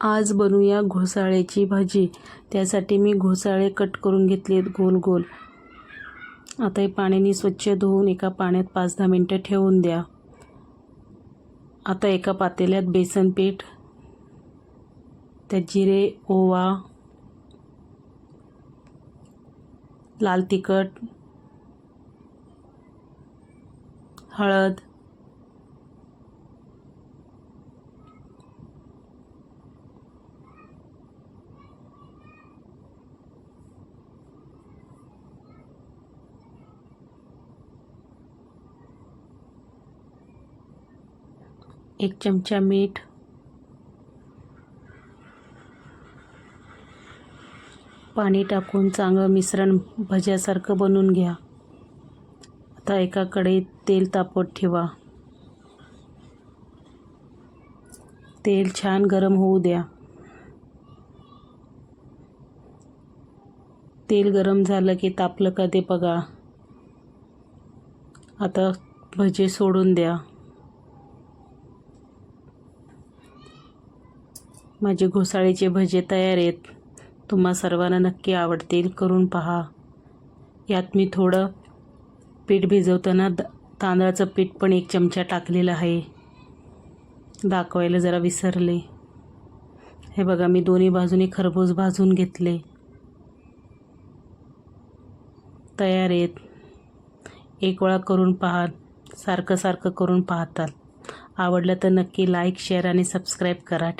आज बनवूया घोसाळ्याची भाजी. त्यासाठी मी घोसाळे कट करून घेतलेत गोल गोल. आता हे पाण्याने स्वच्छ धुवून एका पाण्यात पाच दहा मिनटं ठेवून द्या. आता एका पातेल्यात बेसन पीठ त्यात जिरे ओवा लाल तिखट हळद एक चमचा मीठ. पाणी टाकून चांगलं मिश्रण भज्यासारखं बनवून घ्या. आता एका कढईत तेल तापत ठेवा. तेल छान गरम होऊ द्या. तेल गरम झालं की तापलं का ते बघा. आता भजे सोडून द्या. माझे घोसाळीचे भजे तयार आहेत. तुम्हा सर्वांना नक्की आवडतील. करून पहा. यात मी थोडं पीठ भिजवताना द तांदळाचं पीठ पण एक चमचा टाकलेलं आहे. दाखवायला जरा विसरले. हे बघा मी दोन्ही बाजूनी खरबूज भाजून घेतले. तयार आहेत. एक वेळा करून पहा. सारखं सारखं करून पाहतात आवडलं तर नक्की लाईक शेअर आणि सबस्क्राईब करा.